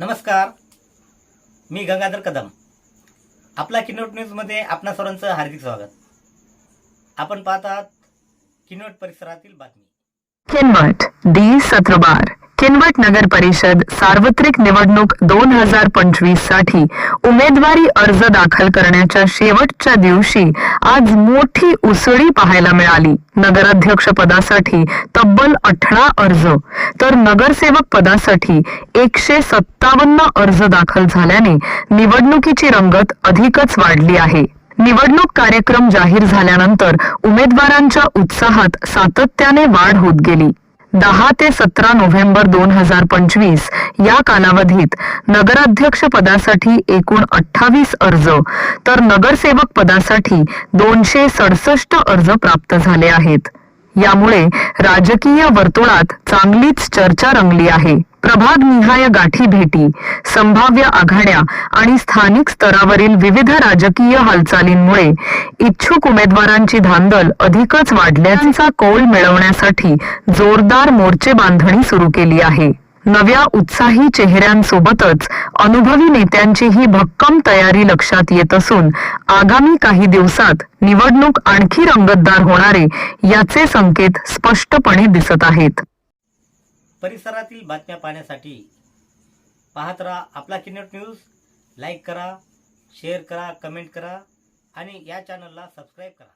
नमस्कार. मी गंगाधर कदम. आपला किनोट न्यूजमध्ये आपणा सर्वांचं हार्दिक स्वागत. आपण पाहतात किनोट परिसरातील बातमी. किनवट नगर परिषद सार्वत्रिक निवडणूक दोन हजार पंचवीससाठी उमेदवारी अर्ज दाखल करण्याच्या शेवटच्या दिवशी आज मोठी उसळी पाहायला मिळाली. नगराध्यक्ष पदासाठी तब्बल अठरा अर्ज तर नगरसेवक पदासाठी एकशे सत्तावन्न अर्ज दाखल झाल्याने निवडणुकीची रंगत अधिकच वाढली आहे. निवडणूक कार्यक्रम जाहीर झाल्यानंतर उमेदवारांच्या उत्साहात सातत्याने वाढ होत गेली. दहा ते सतरा नोव्हेंबर दोन हजार पंचवीस या कालावधीत नगराध्यक्ष पदासाठी एकूण अठ्ठावीस अर्ज तर नगरसेवक पदासाठी दोनशे सडसष्ट अर्ज प्राप्त झाले आहेत. यामुळे राजकीय वर्तुळात चांगलीच चर्चा रंगली आहे. प्रभाग निहाय गाठी भेटी संभाव्य आघाड्या आणि स्थानिक स्तरावरील विविध राजकीय हालचालींमुळे इच्छुक उमेदवारांची धांदल अधिकच वाढल्याचा कौल मिळवण्यासाठी जोरदार मोर्चे बांधणी सुरू केली आहे. नव्या उत्साही चेहऱ्यांसोबतच अनुभवी नेत्यांचीही भक्कम तयारी लक्षात येत असून आगामी काही दिवसात निवडणूक आणखी रंगतदार होणारे याचे संकेत स्पष्टपणे दिसत आहेत. परिसरातील बातम्या पाहण्यासाठी पाहत राहा आपला किनट न्यूज. लाईक करा शेअर करा कमेंट करा आणि या चॅनलला सबस्क्राईब करा.